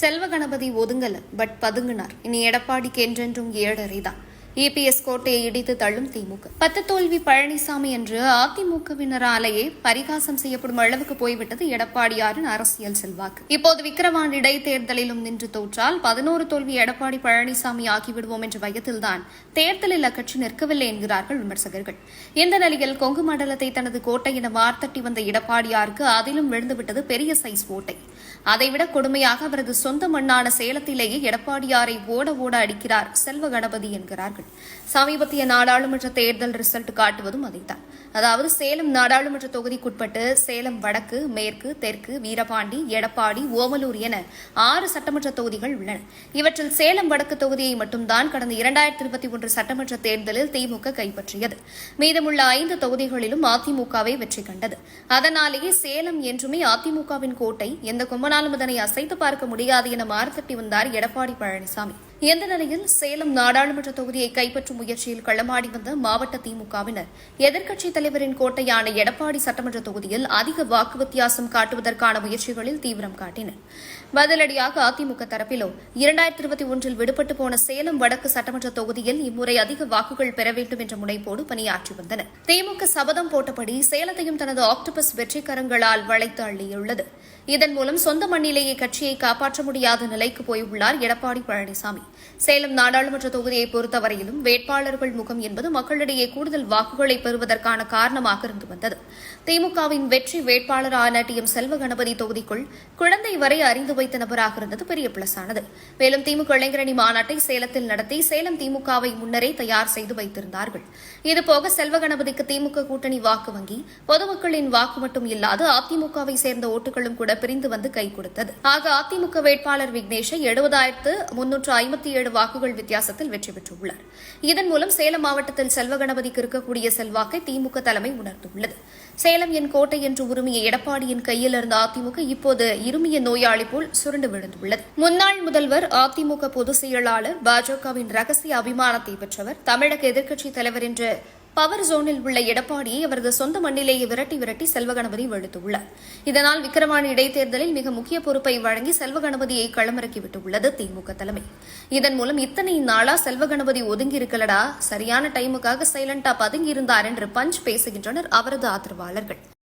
Selva Ganapathi ஒதுங்கல but பதுங்கினார். இனி எடப்பாடிக்கு என்றென்றும் ஏழரைதான் இபிஎஸ் கோட்டையை இடித்து தள்ளும் திமுக பத்து தோல்வி பழனிசாமி என்று அதிமுகவினராலேயே பரிகாசம் செய்யப்படும் அளவுக்கு போய்விட்டது எடப்பாடியாரின் அரசியல் செல்வாக்கு. இப்போது விக்கிரவாண்டி இடைத்தேர்தலிலும் நின்று தோற்றால் பதினோரு தோல்வி எடப்பாடி பழனிசாமி ஆகிவிடுவோம் என்ற பயத்தில்தான் தேர்தலில் அக்கட்சி நிற்கவில்லை என்கிறார்கள் விமர்சகர்கள். இந்த நிலையில் கொங்கு மண்டலத்தை தனது கோட்டை என வார்த்தட்டி வந்த எடப்பாடியாருக்கு அதிலும் விழுந்துவிட்டது பெரிய சைஸ் ஓட்டை. அதைவிட கொடுமையாக அவரது சொந்த மண்ணான சேலத்திலேயே எடப்பாடியாரை ஓட ஓட அடிக்கிறார் செல்வ கணபதி என்கிறார்கள். சமீபத்திய நாடாளுமன்ற தேர்தல் ரிசல்ட் காட்டுவதும் அதைத்தான். அதாவது சேலம் நாடாளுமன்ற தொகுதிக்குட்பட்டு சேலம் வடக்கு மேற்கு தெற்கு வீரபாண்டி எடப்பாடி ஓமலூர் என ஆறு சட்டமன்ற தொகுதிகள் உள்ளன. இவற்றில் சேலம் வடக்கு தொகுதியை மட்டும்தான் கடந்த இரண்டாயிரத்தி இருபத்தி ஒன்று சட்டமன்ற தேர்தலில் திமுக கைப்பற்றியது. மீதமுள்ள ஐந்து தொகுதிகளிலும் அதிமுகவை வெற்றி கண்டது. அதனாலேயே சேலம் என்றுமே அதிமுகவின் கோட்டை எந்த கொம்பனாலும் அதனை அசைத்து பார்க்க முடியாது என மாறுதட்டி வந்தார் எடப்பாடி பழனிசாமி. இந்த நிலையில் சேலம் நாடாளுமன்ற தொகுதியை கைப்பற்றும் முயற்சியில் களமாடி வந்த மாவட்ட திமுகவினர் எதிர்க்கட்சித் தலைவரின் கோட்டையான எடப்பாடி சட்டமன்ற தொகுதியில் அதிக வாக்கு வித்தியாசம் காட்டுவதற்கான முயற்சிகளில் தீவிரம் காட்டினர். பதிலடியாக அதிமுக தரப்பிலோ இரண்டாயிரத்தி இருபத்தி ஒன்றில் விடுபட்டு போன சேலம் வடக்கு சட்டமன்ற தொகுதியில் இம்முறை அதிக வாக்குகள் பெற வேண்டும் என்ற முனைப்போடு பணியாற்றி வந்தனர் திமுக சபதம் போட்டபடி சேலத்தையும் தனது ஆக்டோபஸ் வெற்றிக்கரங்களால் வளைத்து அள்ளியுள்ளது. இதன் மூலம் சொந்த மண்ணிலேயே கட்சியை காப்பாற்ற முடியாத நிலைக்கு போயுள்ளார் எடப்பாடி பழனிசாமி. சேலம் நாடாளுமன்ற தொகுதியை பொறுத்தவரையிலும் வேட்பாளர்கள் முகம் என்பது மக்களிடையே கூடுதல் வாக்குகளை பெறுவதற்கான காரணமாக இருந்து வந்தது. திமுகவின் வெற்றி வேட்பாளரான டி எம் செல்வ கணபதி தொகுதிக்குள் குழந்தை வரை அறிந்து வைத்த நபராக இருந்தது பெரிய பிளஸ் ஆனது மேலும் திமுக இளைஞரணி மாநாட்டை சேலத்தில் நடத்தி சேலம் திமுகவை முன்னரே தயார் செய்து வைத்திருந்தார்கள். இதுபோக செல்வ கணபதிக்கு திமுக கூட்டணி வாக்கு வங்கி பொதுமக்களின் வாக்கு மட்டும் இல்லாது அதிமுகவை சேர்ந்த ஓட்டுகளும் கூட பிரிந்து வந்து கை கொடுத்தது. ஆக அதிமுக வேட்பாளர் விக்னேஷை எழுபதாயிரத்து முன்னூற்று ஐம்பத்தி ஏழு வாக்குகள் வித்தியாசத்தில் வெற்றி பெற்றுள்ளார். இதன் மூலம் சேலம் மாவட்டத்தில் செல்வ கணபதிக்கு இருக்கக்கூடிய செல்வாக்கை திமுக தலைமை உணர்ந்துள்ளது. சேலம் என் கோட்டை என்று உரிமையை எடப்பாடியின் கையில் இருந்த அதிமுக இப்போது இருமிய நோயாளி போல் சுருண்டு விழுந்துள்ளது. முன்னாள் முதல்வர் அதிமுக பொதுச் செயலாளர் பாஜகவின் ரகசிய அபிமானத்தை பெற்றவர் தமிழக எதிர்க்கட்சித் தலைவர் என்ற பவர் ஜோனில் உள்ள எடப்பாடியை அவரது சொந்த மண்ணிலேயே விரட்டி விரட்டி செல்வகணபதி வெளுத்துள்ளார். இதனால் விக்கிரவாணி இடைத்தேர்தலில் மிக முக்கிய பொறுப்பை வழங்கி செல்வகணபதியை களமிறக்கிவிட்டுள்ளது திமுக தலைமை. இதன் மூலம் இத்தனை நாளா செல்வகணபதி ஒதுங்கி இருக்கலடா சரியான டைமுக்காக சைலண்டா பதுங்கி இருந்தார் என்று பஞ்ச் பேசுகின்றனர் அவரது ஆதரவாளர்கள்.